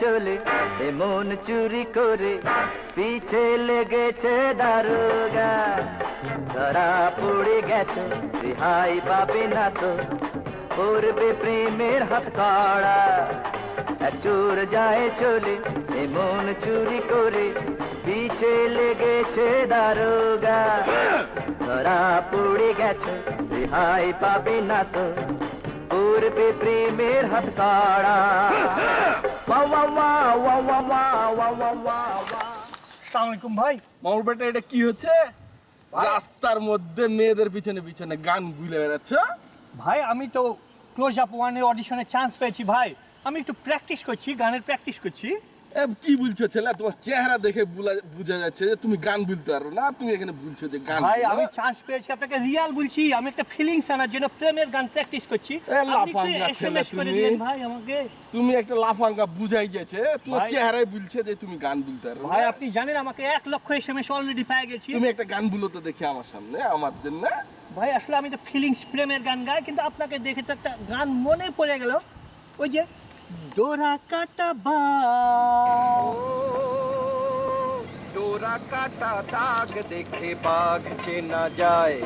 চলে মন চুরি করে, পিছে লেগেছে দারোগা। ধরা পড়ে গেছে, রেহাই পাবে না তো, করবে প্রেমের হাত কড়া। চোর যায় চলে মন চুরি করে, পিছে লেগেছে দারোগা। ধরা পড়ে গেছে, রেহাই পাবে না তো, করবে প্রেমের হাত সালামালাইকুম ভাই। মামুর বেটা এটা কি হচ্ছে? রাস্তার মধ্যে মেয়েদের পিছনে পিছনে গান গুলে বেড়াচ্ছ? ভাই আমি তো ক্লোজ আপ ওয়ানের অডিশনের চান্স পেয়েছি ভাই। আমি একটু প্র্যাকটিস করছি গানের প্র্যাকটিস করছি। কি বলছো ছেলে? তোমার চেহারা দেখে বোঝা যাচ্ছে যে তুমি গান বলতে পারো না তুমি এখানে বলছো যে গান ভাই আমি চান্স পেয়েছি আপনাকে রিয়াল বলছি আমি একটা ফিলিংস আনার জন্য প্রেমের গান প্র্যাকটিস করছি। লাফাঙ্গা ছেলে তুমি। ভাই আমাকে। তুমি একটা লাফাঙ্গা বুঝাই তোমার চেহারায় বলছে যে তুমি গান বলতে পারো ভাই আপনি জানেন আমাকে এক লক্ষ এসএমএস অলরেডি পেয়ে গেছি। তুমি একটা গান বলো তো দেখি আমার সামনে আমার জন্য। ভাই আসলে আমি তো ফিলিংস প্রেমের গান গাই কিন্তু আপনাকে দেখে তো একটা গান মনে পড়ে গেল। ওই যে ডোরা কাটা ডোরা কাটা দাগ দেখে বাঘ চেনা যায়।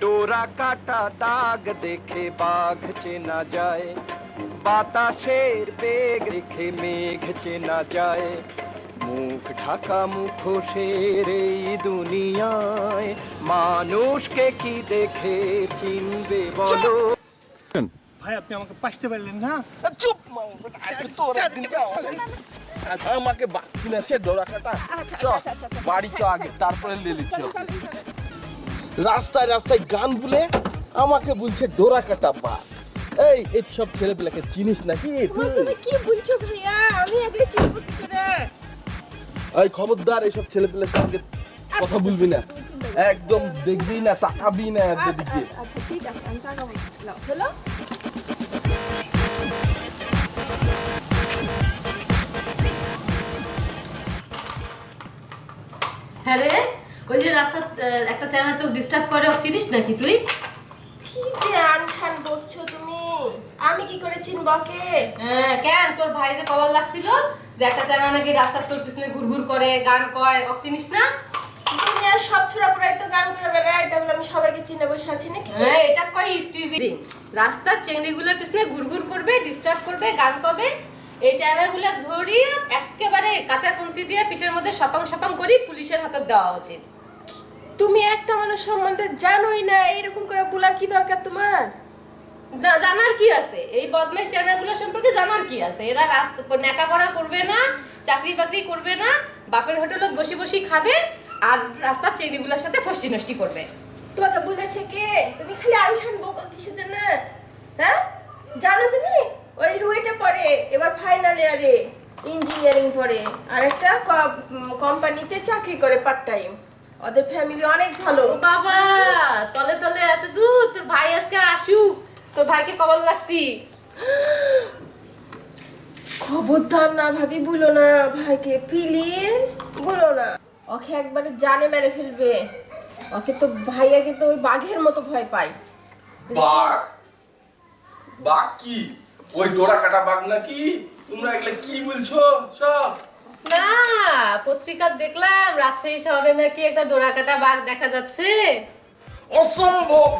ডোরা কাটা দাগ দেখে বাঘ চেনা যায়। বাতাসের বেগ দেখে মেঘ চেনা যায়। মুখ ঢাকা মুখোশের এই দুনিয়ায়। মানুষকে কি দেখে চিনবে বলো? ভাই আপনি আমাকে পাশতে পারলেন না? চুপ কে হবে? আজ আমাকে বাকি আছে ডোরা কাটা চ বাড়ি চ আগে তারপরে লেলিছ রাস্তায় রাস্তায় গান বলে আমাকে বলছে ডোরা কাটা বা। এই এই সব ছেলেপেলাকে চিনিস নাকি? তুমি কি বলছো ভাইয়া? আমি আগে চিনবো কি করে? এই খবরদার এইসব ছেলেপেলের সঙ্গে কথা বলবি না। একদম দেখবি না তাকাবি না এদিকে আচ্ছা ঠিক আছে আমি তাকাবো হ্যাঁ রে ওই যে রাস্তা একটা চ্যানেল তো ডিস্টার্ব করে চিনিস নাকি তুই? কি যে আনশান বকছো তুমি? আমি কি করে চিনবো কে হ্যাঁ কেন? তোর ভাই যে কবার লাগছিল? যে একটা চ্যানেল নাকি রাস্তার তোর পিছনে ঘুরঘুর করে গান কয় ও চিনিস না? তুমি আর সব ছোড়া পড়াই তো গান করে বেড়াই তাহলে আমি সবাইকে চিনে বসে আছি নাকি? হ্যাঁ এটা কয় ইফটিজি রাস্তার চেংড়িগুলোর পিছনে ঘুরঘুর করবে ডিস্টার্ব করবে গান করবে এই চ্যানেলগুলো ধরি একেবারে কাঁচা কঞ্চি দিয়ে পিঠের মধ্যে সপাং সপাং করি পুলিশের হাতে দেওয়া উচিত। তুমি একটা মানুষ সম্বন্ধে জানোই না এরকম করে বলার কি দরকার তোমার? জানার কি আছে? এই বদমাইশ চ্যানেলগুলো সম্পর্কে জানার কি আছে? এরা রাস্তা নেকাপড়া করবে না চাকরি বাকরি করবে না বাপের হোটেলত বসে বসে খাবে আর রাস্তার চেংড়িগুলোর সাথে ফষ্টি নষ্টি করবে। তোমাকে বলেছে কে? তুমি খালি আনশান বকো কিসের জন্য? হ্যাঁ? জানো তুমি? ওই রুইটা পড়ে এবার ফাইনাল ইয়ারে ইঞ্জিনিয়ারিং পড়ে। আরেকটা কোম্পানিতে চাকরি করে পার্ট টাইম ওদের ফ্যামিলি অনেক ভালো। বাবা তলে তলে এত দূর তোর ভাই আজকে আসুক তোর ভাইকে কবল লাগছি। খবরদার না ভাবি বলো না ভাইকে প্লিজ বলো না। ওকে একবারে জানে মেরে ফেলবে। ওকে তো ভাইয়াকে তো ওই বাঘের মতো ভয় পায়। বাঘ? বাঘ কি? ওই ডোরা কাটা বাঘ নাকি? তোমরা এগুলা কি বলছো? সব। না পত্রিকা দেখলাম রাজশাহী শহরে নাকি একটা ডোরাকাটা বাঘ দেখা যাচ্ছে। অসম্ভব।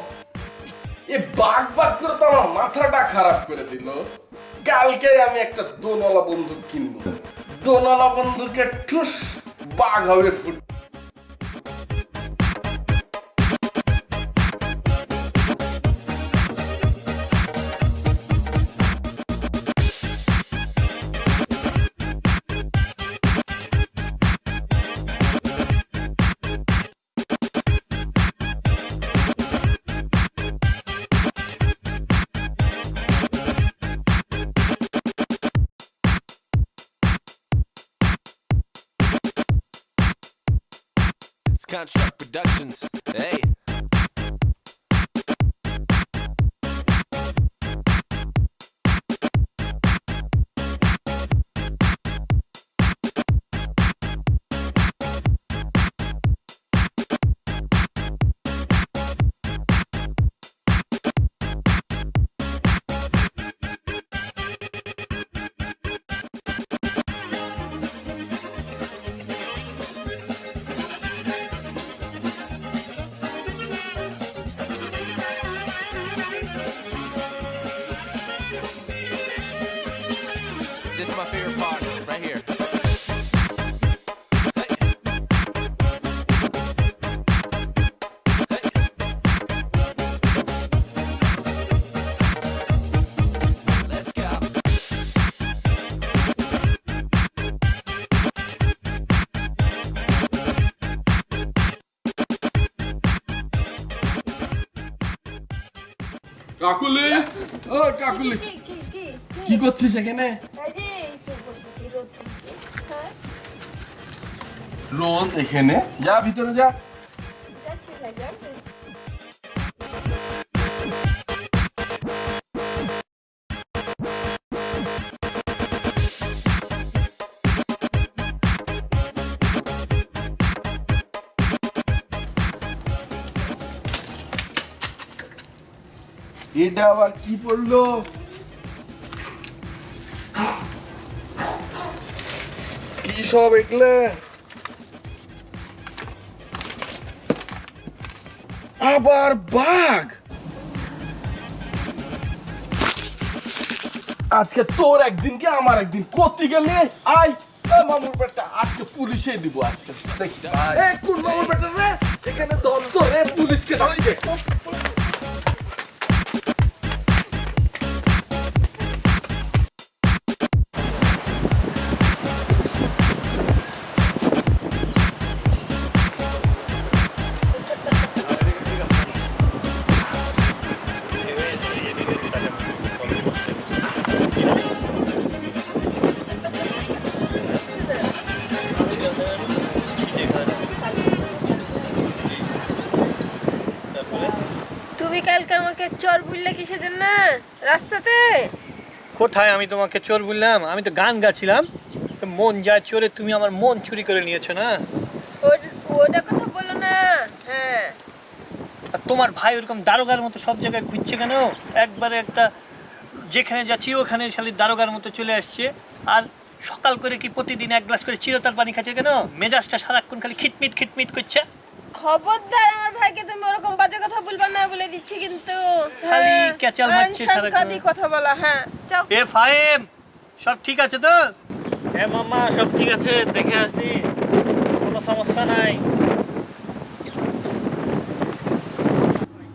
এ বাঘ বাঘ করে তো আমার মাথাটা খারাপ করে দিল। কালকে আমি একটা দোনলা বন্দুক কিনবো। দোনলা বন্দুকে ঠুস, বাঘ হবে ফুট Contract Productions. Hey. my favorite part, right here. Kakuli ও কাকুলি কি কি কি কি করছিস এখানে রোদ এখানে। যা ভিতরে যা। এটা আবার কি পড়ল? কি সব এগুলো? আবার বাঘ! আজকে তোর একদিন কে আমার একদিন কতি গেলে? আয় মামুর বেটা আজকে পুলিশে দিব আজকে। কোন মামুর বেটা রে? এখানে দল তো রে পুলিশকে ডাকছে কোথায় আমি তোমাকে চোর বললাম? আমি তো গান গাছিলাম। মন যায় চোরে তুমি আমার মন চুরি করে নিয়েছো না? ওটা কথা বলো না। হ্যাঁ। আর তোমার ভাই ওরকম দারোগার মতো সব জায়গায় ঘুরছে কেন? একবারে একটা যেখানে যাচ্ছি ওখানে শালি দারোগার মতো চলে আসছে। আর সকাল করে কি প্রতিদিন এক গ্লাস করে চিরতার পানি খাচ্ছে কেন? মেজাজটা সারাক্ষণ খালি খিটমিট খিটমিট করছে। খবরদার আমার ভাইকে তুমি ওরকম বাজে কথা বলবা দিচ্ছি কিন্তু। খালি হ্যাঁ, ক্যাচাল মারছে আনসান সারাক্ষণ। কাদি কথা বলা হ্যাঁ যাও। এ ফাইম সব ঠিক আছে তো? হ্যাঁ মামা সব ঠিক আছে দেখে আসছি। কোনো সমস্যা নাই।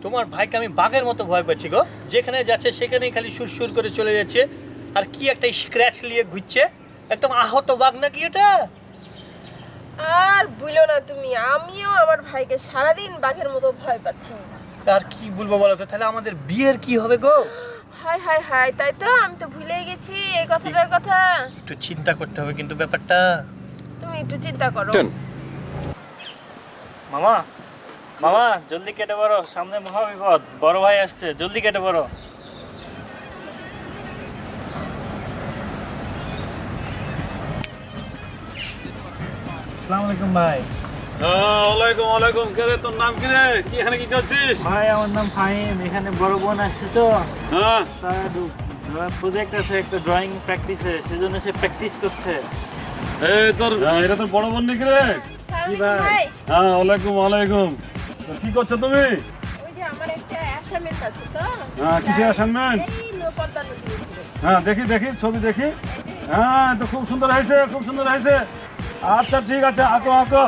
তোমার ভাইকে আমি বাঘের মতো ভয় পাচ্ছি গো। যেখানে যাচ্ছে সেখানেই খালি সুরসুর করে চলে যাচ্ছে। আর কি একটা স্ক্র্যাচ নিয়ে ঘুরছে? একদম আহত বাঘ নাকি এটা? আর বুঝলো না তুমি আমিও আমার ভাইকে সারাদিন বাঘের মতো ভয় পাচ্ছি। আর কি বলব বলো তো? তাহলে আমাদের বিয়ের কি হবে গো? হাই হাই হাই তাই তো? আমি তো ভুলেই গেছি এই কথাটার কথা। একটু চিন্তা করতে হবে কিন্তু ব্যাপারটা। তুমি একটু চিন্তা করো। মামা মামা জলদি কেটে পড়ো সামনে মহাবিপদ বড় ভাই আসছে জলদি কেটে পড়ো। আসসালামু আলাইকুম ভাই। ওয়ালাইকুম ওয়ালাইকুম কে রে তোর নাম কি রে? কি এখানে কি করছিস? ভাই আমার নাম ফাহিম। এখানে বড় বোন আসছে তো। হ্যাঁ। তার প্রজেক্ট আছে একটা ড্রয়িং প্র্যাকটিসে সেজন্য সে প্র্যাকটিস করছে। এই তোর হ্যাঁ, এটা তোর বড় বোন নাকি রে? জি ভাই। ভাই। হ্যাঁ ওয়ালাইকুম কি করছ তুমি? ওই যে আমার একটা অ্যাসাইনমেন্ট আছে তো। হ্যাঁ, কিসের। হ্যাঁ দেখি দেখি ছবি দেখি। হ্যাঁ তো খুব সুন্দর হয়েছে খুব সুন্দর হয়েছে। আচ্ছা ঠিক আছে আঁকো আঁকো।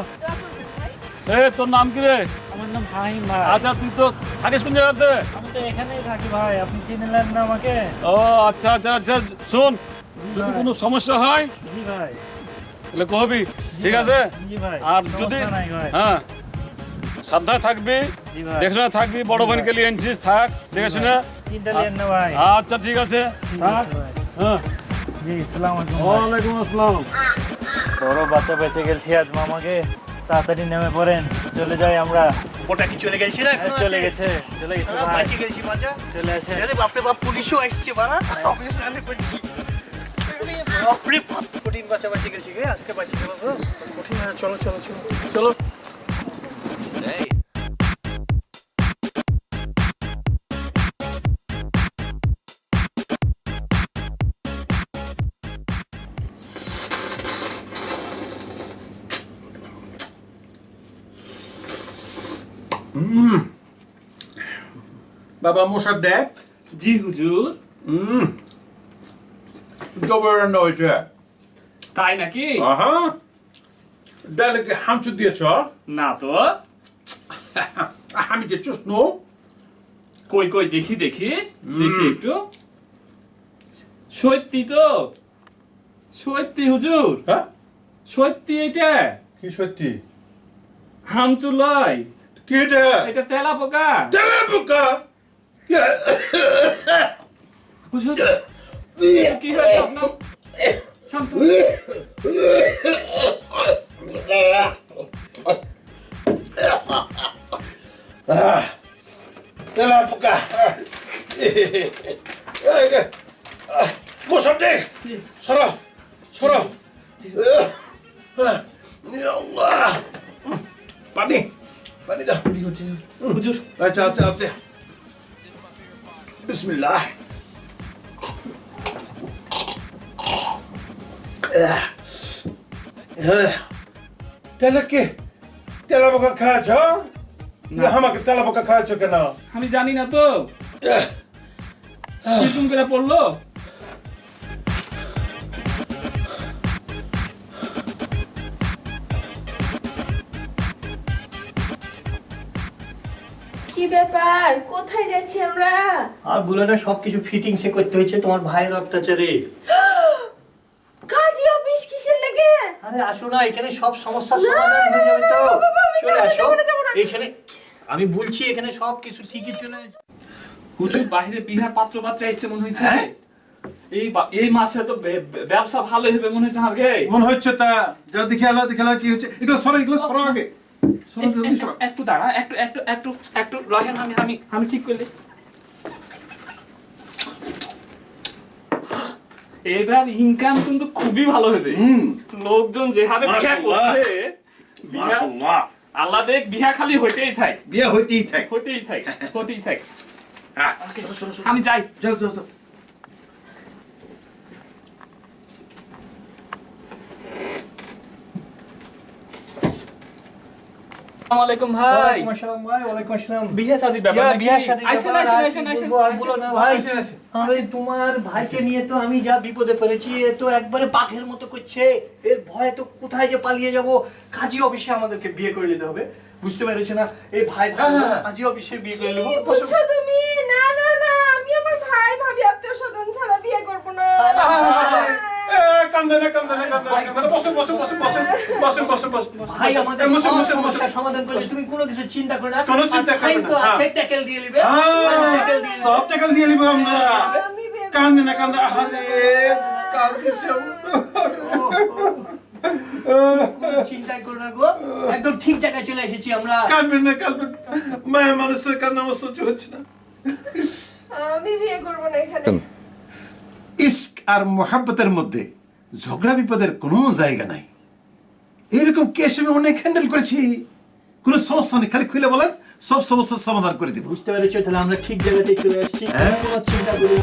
তোর নাম কি রে? আমার নাম ফাহিম ভাই। আচ্ছা তুই তো থাকিস কোন জায়গাতে? আমি তো এখানেই থাকি ভাই আপনি চিনলেন না আমাকে? ও আচ্ছা আচ্ছা আচ্ছা শোন যদি কোনো সমস্যা হয় জি ভাই। তাহলে কহবি ঠিক আছে? জি ভাই আর যদি হ্যাঁ সাবধানে থাকবি দেখে থাকবি বড় বোনকে নিয়ে আনছিস থাক দেখে শুনে চিন্তা নেন না ভাই। আচ্ছা ঠিক আছে থাক। হ্যাঁ। জি সালাম আলাইকুম ওয়ালাইকুম আসসালাম। বড় বাচ্চা বেঁচে গেছি আজ মামাকে। তাড়াতাড়ি নেমে পড়েন চলে যাই আমরা। ওটা কি চলে গেছে না হ্যাঁ, চলে গেছে চলে গেছে হ্যাঁ, ভাই। বাঁচি গেছি বাঁচা। চলে আসে। আরে বাপরে বাপ পুলিশও আসছে বাড়া। আমি করছি বাপরে বাপ কঠিন বাঁচা বাঁচি গেছি গে আজকে বাঁচি গেল তো কঠিন হ্যাঁ, চলো চলো চলো। চলো। Hey. বাবা মশার দেখ। জি হুজুর। জবর রান্না হয়েছে। তাই নাকি? ডালে কি হামচু দিয়েছ? না তো। আমি যে চুষ্ণ কই কই দেখি দেখি। দেখি একটু। সত্যি তো। সত্যি হুজুর। হ্যাঁ? সত্যি এটা? কি সত্যি? হামচু লয়। কি এটা? এটা তেলা পোকা তেলের পোকা হুজুর কি হয়েছে আপনার শান্ত তেলের পোকা মশার দে সরো সরো পানি পানি দাও হুজুর আচ্ছা আচ্ছা আচ্ছা বিসমিল্লাহ الله কি? তেলা পোকা খাওয়াছ? আমাকে তেলা পোকা খাওয়াছ কেন? আমি জানি না তো। করে পড়ল? ব্যাপার? কোথায় যাচ্ছি আমরা? আর বুলেটে সব কিছু ফিটিংসে করতে হয়েছে তোমার ভাইয়ের অত্যাচারে। কাজী অফিস কিসের লেগে? আরে আসো না এখানে সব সমস্যার সমাধান হয়ে যাবে তো। আমি চলে আসো। এখানে আমি বলছি এখানে সব কিছু ঠিকই চলে আসবে হুজুর বাইরে বিহার পাত্র বাচ্চা এসছে মনে হয়েছে। এই এই মাসে তো ব্যবসা ভালো হবে মনে হচ্ছে আমাকে। মনে হচ্ছে তা যা দেখে আলো দেখে আলো কি হচ্ছে। এগুলো সরো এগুলো সরো আগে। জলদি সরো। একটু দাঁড়া একটু একটু একটু একটু রাখেন আমি আমি আমি ঠিক করলে এবার ইনকাম কিন্তু খুবই ভালো হবে। লোকজন যে হারে বিহা করছে মাশাআল্লাহ আল্লাহ দেখ বিহা খালি হইতেই থাক। বিয়ে হইতেই থাক। হইতেই থাক হইতেই থাক। হ্যাঁ। আমি যাই। যাও যাও যাও। আসসালামু ভাই। ওয়ালাইকুম আসসালাম ভাই ওয়ালাইকুম আসসালাম। বিয়ে শাদী ব্যাপার নাকি? আসেন আসেন আসেন আসেন আর বলো না ভাই। আসেন, আসেন। আরে তোমার ভাইকে নিয়ে তো আমি যা বিপদে পড়েছি এ তো একবারে বাঘের মতো করছে। এর ভয়ে তো কোথায় যে পালিয়ে যাব? কাজী অফিসে আমাদেরকে বিয়ে করে নিতে হবে। বুঝতে পেরেছে না। এই ভাই ভাই হ্যাঁ। কাজী অফিসে বিয়ে করে নেব। কি বলছো তুমি? না না না আমি আমার ভাই ভাবি আত্মীয় স্বজন ছাড়া বিয়ে করব না। এ, কান্দে না কান্দে না কান্দে না কান্দে না বসে বসে বসে বসে বসে বসে বসে। ভাই আমাদের বসে সব বসে বসে। সমাধান করেছে তুমি কোনো কিছু চিন্তা করো না। কোনো চিন্তা না, হ্যাঁ। ট্যাকেল দিয়ে নিবে। হ্যাঁ, ট্যাকেল দিয়ে সব নিবো। আমরা। কান্দে না কান্দে। আরে কান্দিছে কোনো চিন্তাই করো না গো। একদম ঠিক জায়গায় চলে এসেছি আমরা। কাঁদবেন না কাঁদবেন মায়ের মানুষের কান্না আমার সহ্য হচ্ছে না। আমি বিয়ে করব না এখানে। ইস্ক আর মোহাব্বতের মধ্যে ঝগড়া বিপদের কোনো জায়গা নাই। এরকম কেস আমি অনেক হ্যান্ডেল করেছি। কোনো সমস্যা নেই খালি খুলে বলেন সব সমস্যার সমাধান করে দিব। বুঝতে পেরেছ? তাহলে আমরা ঠিক জায়গাতেই চলে এসেছি হ্যাঁ। চিন্তা করি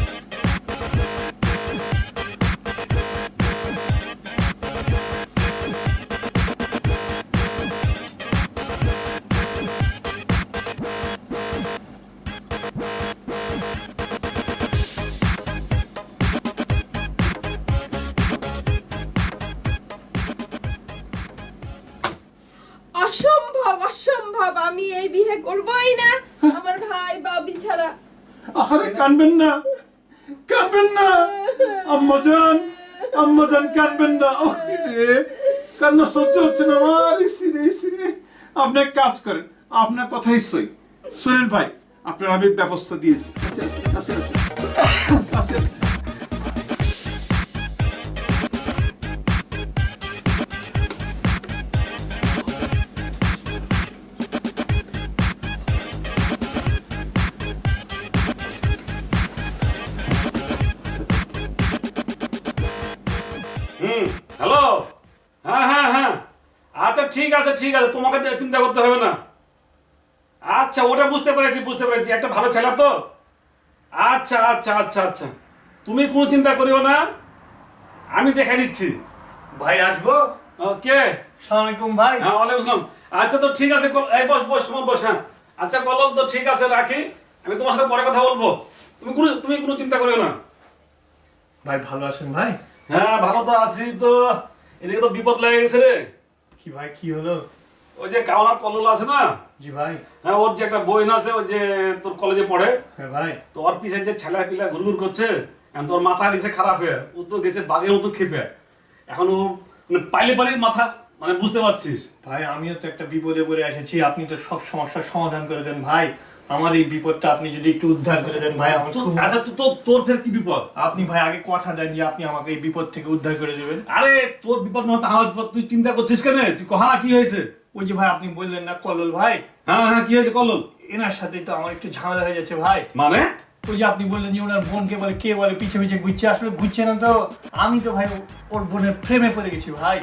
কানবেন না কানবেন না। আম্মাজান আম্মাজান কানবেন না। রে কান্না সহ্য হচ্ছে না। আমার ইসিরে ইসিরে আপনি কাজ করেন, আপনার কথাই সই। শুনেন ভাই, আপনার আমি ব্যবস্থা দিয়েছি। আছে আছে আছে আছে আচ্ছা। ঠিক আছে তোমাকে চিন্তা করতে হবে না। আচ্ছা ওটা বুঝতে পেরেছি বুঝতে পেরেছি। একটা ভালো ছেলে তো? আচ্ছা আচ্ছা আচ্ছা আচ্ছা। তুমি কোনো চিন্তা করিও না। আমি দেখে নিচ্ছি। ভাই আসব? ও, কে? সালাম আলাইকুম ভাই। হ্যাঁ ওয়ালাইকুম আসসালাম। আচ্ছা তো ঠিক আছে এই বস বস তোমার বস হ্যাঁ। আচ্ছা কলম তো ঠিক আছে রাখি। আমি তোমার সাথে পরে কথা বলব। তুমি কোনো তুমি কোনো চিন্তা করিও না। ভাই ভালো আছেন ভাই? হ্যাঁ ভালো তো আছি তো। এদিকে তো বিপদ লেগে গেছে রে। কি ভাই কি হলো? ওই যে কাওলার কলল আছে না? জি ভাই। হ্যাঁ ওর যে একটা বই আছে ওই যে তোর কলেজে পড়ে। হ্যাঁ ভাই। তো ওর পিছে যে ছেলা পিলা ঘুরঘুর করছে এখন তোর মাথা গেছে খারাপ হয়ে ও তো গেছে বাঘের মতো খেপে। এখন ও মানে পাইলে পারে মাথা মানে বুঝতে পারছিস। ভাই আমিও তো একটা বিপদে পড়ে এসেছি আপনি তো সব সমস্যার সমাধান করে দেন ভাই। আমার এই বিপদটা আপনি যদি একটু উদ্ধার করে দেন ভাই আমার খুব আচ্ছা তো তোর ফের কি বিপদ? আপনি ভাই আগে কথা দেন যে আপনি আমাকে এই বিপদ থেকে উদ্ধার করে দেবেন। আরে তোর বিপদ মানে আমার বিপদ। তুই চিন্তা করছিস কেন? তুই কহানা কি হয়েছে? ওই যে ভাই আপনি বললেন না কল্লোল ভাই। হ্যাঁ হ্যাঁ কি হয়েছে কল্লোল? এনার সাথে তো আমার একটু ঝামেলা হয়ে যাচ্ছে ভাই। মানে? ওই যে আপনি বললেন যে ওনার বোনকে বলে কে বলে পিছে পিছে ঘুরছে। আসলে ঘুরছে না তো। আমি তো ভাই ওর বোনের প্রেমে পড়ে গেছি ভাই।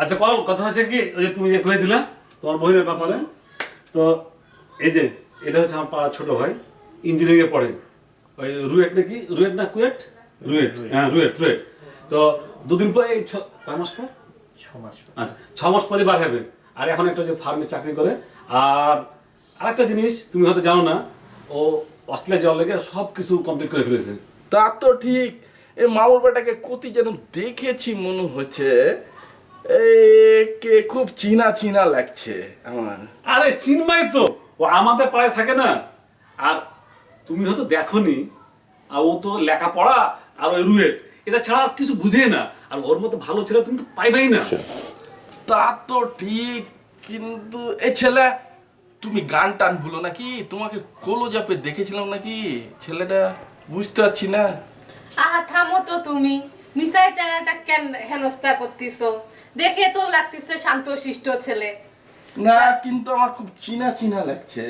আচ্ছা কল কথা হচ্ছে কি ওই যে তুমি যে কয়েছিলে তোমার বোনের ব্যাপারে তো এই যে এটা হচ্ছে আমার পাড়ার ছোট ভাই ইঞ্জিনিয়ারিং এ পড়ে। ওই রুয়েট নাকি? রুয়েট না কুয়েট? রুয়েট হ্যাঁ রুয়েট রুয়েট। তো দুদিন পর এই ছ কয় মাস পর? ছ মাস আচ্ছা ছ মাস পরে বার হবে। আর এখন একটা যে ফার্মে চাকরি করে আর আরেকটা জিনিস তুমি হয়তো জানো না ও অস্ট্রেলিয়া যাওয়ার লেগে সব কিছু কমপ্লিট করে ফেলেছে। তা তো ঠিক। এই মামুর বেটাকে কতি যেন দেখেছি মনে হচ্ছে। কে খুব চিনা চিনা লাগছে আমার। আরে চিন্ময় তো ও আমাদের পাড়ায় থাকে না। আর তুমি হয়তো দেখোনি আর ও তো লেখাপড়া আর ওই রুয়েট এটা ছাড়া আর কিছু বুঝে না। আর ওর মতো ভালো ছেলে তুমি তো পাইবাই না। তা তো ঠিক কিন্তু এ ছেলে তুমি গান টান ভুলো নাকি? তোমাকে কোলো জাপে দেখেছিলাম নাকি? ছেলেটা বুঝতে পারছি না। আহা থামো তো তুমি। মিসাই চ্যানেলটা কেন হেনস্থা করতেছো? দেখে তো লাগতেছে শান্ত শিষ্ট ছেলে। না কিন্তু আমার খুব চিনা চিনা লাগছে।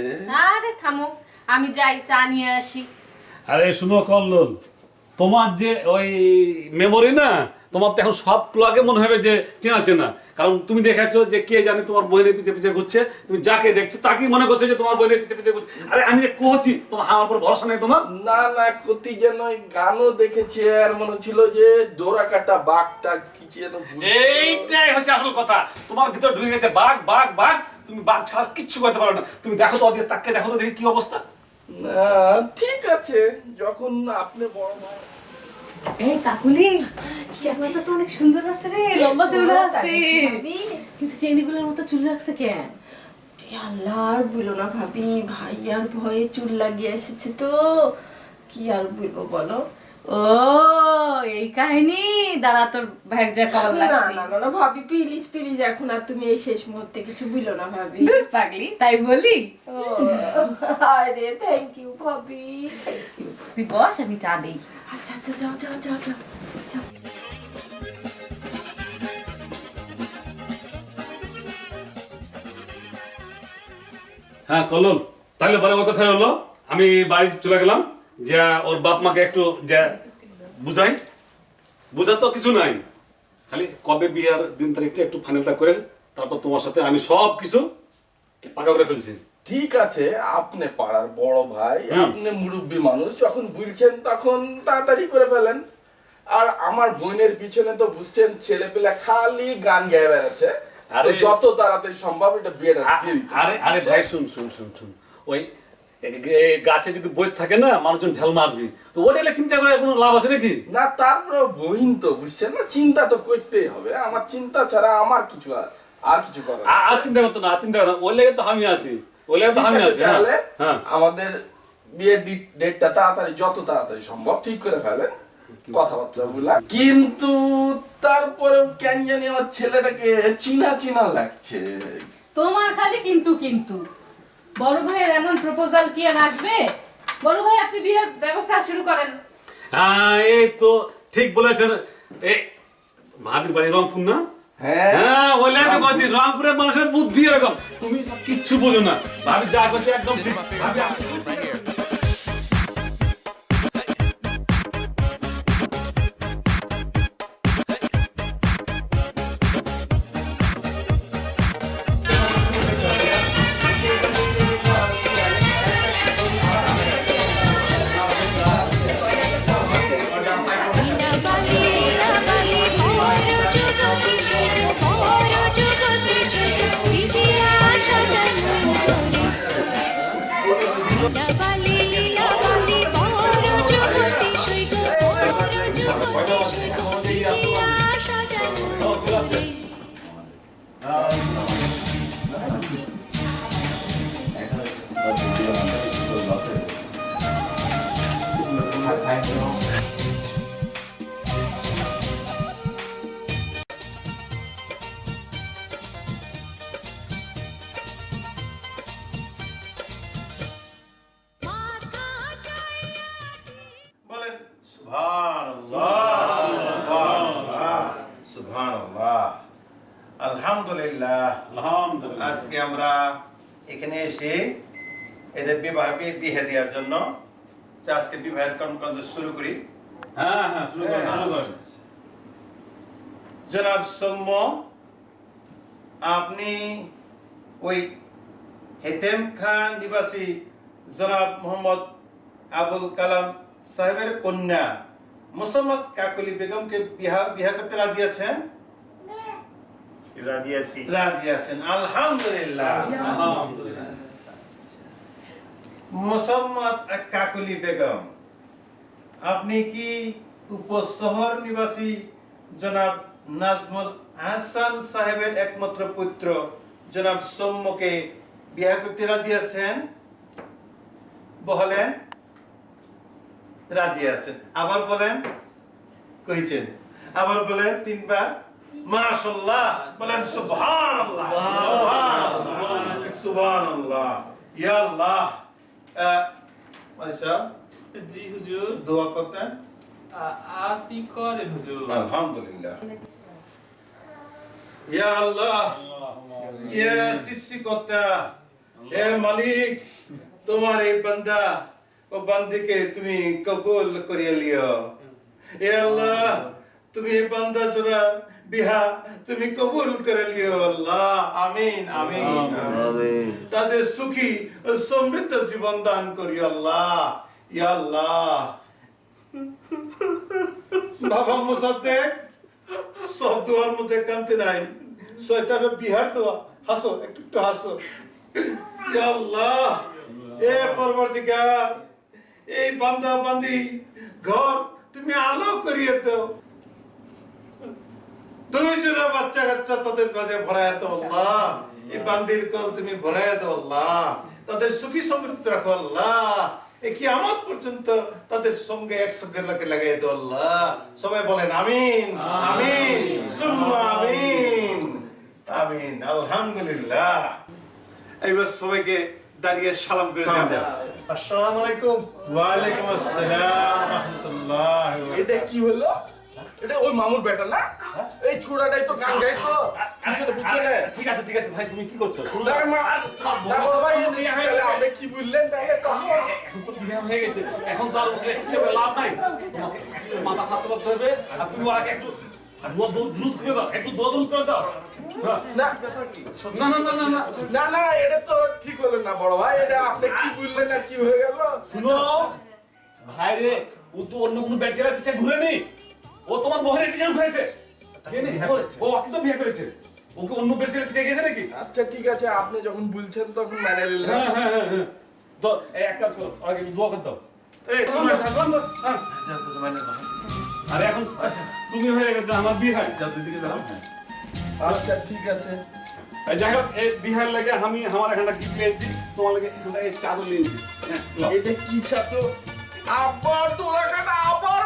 আরে থামো আমি যাই চা নিয়ে আসি। আরে শুনো কল্লোল তোমার যে ওই মেমোরি না তোমার তো এখন সব ক্লকে মনে হবে যে চেনা চেনা। কারণ তুমি দেখেছ যে কে জানে তোমার বইয়ের পিছে পিছে ঘুরছে তুমি যাকে দেখছ তাকেই মনে করছে যে তোমার বইয়ের পিছে পিছে ঘুরছে। আরে আমি যে কোচি তোমার আমার উপর ভরসা নেই তোমার? না না কতি যেন গানও দেখেছি আর মনে ছিল যে দোরা কাটা বাঘটা এইটাই হচ্ছে আসল কথা। তোমার ভিতর ঢুকে গেছে বাঘ বাঘ বাঘ। তুমি বাঘ ছাড়া কিচ্ছু করতে পারো না। তুমি দেখো তো ওদিকে তাকে দেখো তো দেখি কি অবস্থা। না ঠিক আছে। যখন আপনি বড় এই কাকুলি চেহারাটা তো অনেক সুন্দর আছে রে লম্বা চুল আছে। কিন্তু চেনিগুলোর মতো চুল রাখছে কেন আল্লাহ আর বলো না ভাবি ভাই আর ভয়ে চুল লাগিয়ে এসেছে তো। কি আর বলব বলো? ও এই কাহিনী? দাঁড়া তোর ভাগ যা কল লাগছে। না না না ভাবি প্লিজ প্লিজ এখন আর তুমি এই শেষ মুহূর্তে কিছু বলো না ভাবি। দূর পাগলি তাই বলি? আরে থ্যাংক ইউ ভাবি তুই বস আমি চা দেই। আচ্ছা আচ্ছা যাও যাও যাও যাও যাও। হ্যাঁ কল্লোল তাহলে ওর কথা হলো। আমি বাড়ি চলে গেলাম। যে ওর বাপ মাকে একটু যে বুঝাই। বুঝার তো কিছু নাই। খালি কবে বিয়ার দিন তারিখটা একটু ফাইনালটা করে তারপর তোমার সাথে আমি সব কিছু পাকা করে ফেলছি। ঠিক আছে আপনি পাড়ার বড় ভাই আপনি মুরব্বী মানুষ যখন বুঝছেন তখন তাড়াতাড়ি করে ফেলেন। আর আমার বোনের পিছনে তো বুঝছেন ছেলে পেলে খালি গান গায়ে বেড়াচ্ছে। যত তাড়াতাড়ি সম্ভব এটা বিয়েটা দিয়ে দিতে আরে আরে ভাই শুন শুন শুন শুন। ওই গাছে যদি বই থাকে না মানুষজন ঢেল মারবি। তো ওটা এলে চিন্তা করে কোনো লাভ আছে নাকি? না তারপরে বহিন তো বুঝছেন না? চিন্তা তো করতেই হবে। আমার চিন্তা ছাড়া আমার কিছু আর- আর কিছু করার আর চিন্তা করতো না চিন্তা করতো। ওই লেগে তো আমি আছি। ওই লেগে তো আমি আছি হ্যাঁ। হ্যাঁ। আমাদের বিয়ের ডেটটা তাড়াতাড়ি যত তাড়াতাড়ি সম্ভব ঠিক করে ফেলেন। কথাবার্তা বলা কিন্তু তারপরেও কেন জানি আমার ছেলেটাকে চিনা চিনা লাগছে। তোমার খালি কিন্তু কিন্তু। বড় ভাইয়ের এমন প্রপোজাল কি আর আসবে? বড় ভাই আপনি বিয়ের ব্যবস্থা শুরু করেন। হ্যাঁ এই তো ঠিক বলেছেন। এ ভাবির বাড়ি রংপুর না? হ্যাঁ। হ্যাঁ বললে তো বলছি রংপুরের মানুষের বুদ্ধি এরকম। তুমি কিচ্ছু বোঝো না। ভাবি যা করছি একদম ঠিক। ভাবি শুরু করি? হ্যাঁ হ্যাঁ শুরু করেন শুরু করেন জনাব সৌম্য আপনি ওই হেতেম খান নিবাসী জনাব মোহাম্মদ আবুল কালাম সাহেবের কন্যা মুসাম্মদ কাকলি বেগমকে বিহা বিহা করতে রাজি আছেন? রাজি আছেন আলহামদুলিল্লাহ। আলহামদুলিল্লাহ। মোসাম্মদ কাকলি বেগম আপনি কি উপশহর নিবাসী জনাব নাজমুল হাসান সাহেবের একমাত্র পুত্র? জনাব সৌম্যকে বিয়ে করতে রাজি আছেন? বলেন। রাজি আছেন। আবার বলেন। কইছেন। আবার বলেন তিনবার। মাশাআল্লাহ। বলেন সুবহানাল্লাহ। সুবহানাল্লাহ। সুবহানাল্লাহ। ইয়া আল্লাহ। সাহেব, জি হুজুর। দোয়া করতেন? আ- আপনি করেন হুজুর। আলহামদুলিল্লাহ। ইয়া আল্লাহ। ইয়া সৃষ্টিকর্তা। এ মালিক তোমার এই বান্দা ও বান্দিকে তুমি কবুল করিয়ে লিও। এ আল্লাহ তুমি এই বান্দা জোড়া বিহা তুমি কবুল করে লিও। আল্লাহ আমিন আমিন। তাদের সুখী সমৃদ্ধ জীবন দান করিও আল্লাহ। বাবা সব দোয়ার মধ্যে কান্তি নাই বিহার হাসো একটু একটু হাসো এ পরবর্তীকার এই বান্দা বান্দি ঘর তুমি আলো করিয়ে দাও দুই জোড়া বাচ্চা কাচ্চা তাদের মাঝে ভরায় দাও আল্লাহ এই বান্দির কল তুমি ভরায় দাও আল্লাহ তাদের সুখী সমৃদ্ধ রাখো আল্লাহ এই কিয়ামত পর্যন্ত তাদের সঙ্গে একসঙ্গে লোকে লাগাই আল্লাহ। সবাই বলেন আমিন আমিন। সুম্মা আমিন আমিন আলহামদুলিল্লাহ। এবার সবাইকে দাঁড়িয়ে সালাম করে দেন। আসসালামু আলাইকুম। ওয়ালাইকুম আসসালাম। রাহমাতুল্লাহ এটা কি হলো? এটা ওই মামুর বেটা না? এই ছোড়াটাই তো গান গাইতো পিছনে ঠিক আছে ঠিক আছে ভাই তুমি কি করছ? সুন্দর মা দেখো ভাই তাহলে আপনি কি বললেন তাহলে তো বিয়ে হয়ে গেছে। এখন তো আর ওকে লাভ নাই। তোমাকে মাথা সাথে করতে হবে আর তুমি ওকে একটু হ্যাঁ। না। না না না না না। না এটা তো ঠিক হলো ভাই। রে ও তো অন্য কোনো ব্যাট ছেলের পিছনে ঘুরে নেই ও তোমার মোহরের পিছনে ঘুরেছে। কেনে? ও- ও অতি তো বিয়ে করেছে। ওকে অন্য গেছে নাকি? আচ্ছা ঠিক আছে আপনি যখন বলছেন তখন মেনে নিলাম হ্যাঁ হ্যাঁ হ্যাঁ হ্যাঁ। তো এক কাজ করো একটু দোয়া করে দাও। এই তুমি হ্যাঁ। আরে এখন তুমি হয়ে গেছো আমার বিহার। আচ্ছা ঠিক আছে। যাই হোক এই বিহার লাগে আমি আমার এখানটা গিফট নিয়েছি তোমার লাগে এখানটা এই চাদর নিয়েছি হ্যাঁ, এটা কি সাথে আবার তোলা কাটা আবার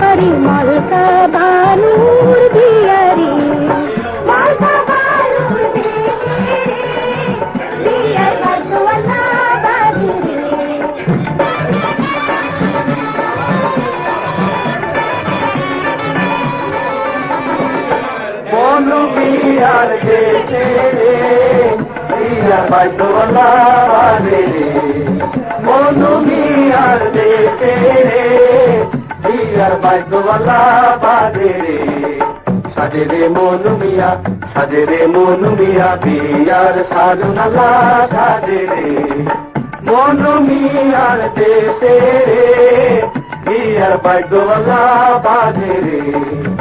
পারি মালকা বানুর বিয়ারি মালকা বানুর বিয়ার বর্তমান বিহার মনুমি আর দেখে রে বিহার বাইতলা বাদে রে। সাজে রে মন মিয়া, সাজে রে মন মিয়া, বিয়ার সাজনালা সাজে রে। মন মিয়ার দেশে রে, বিয়ার বাদ্যওয়ালা বাজে রে।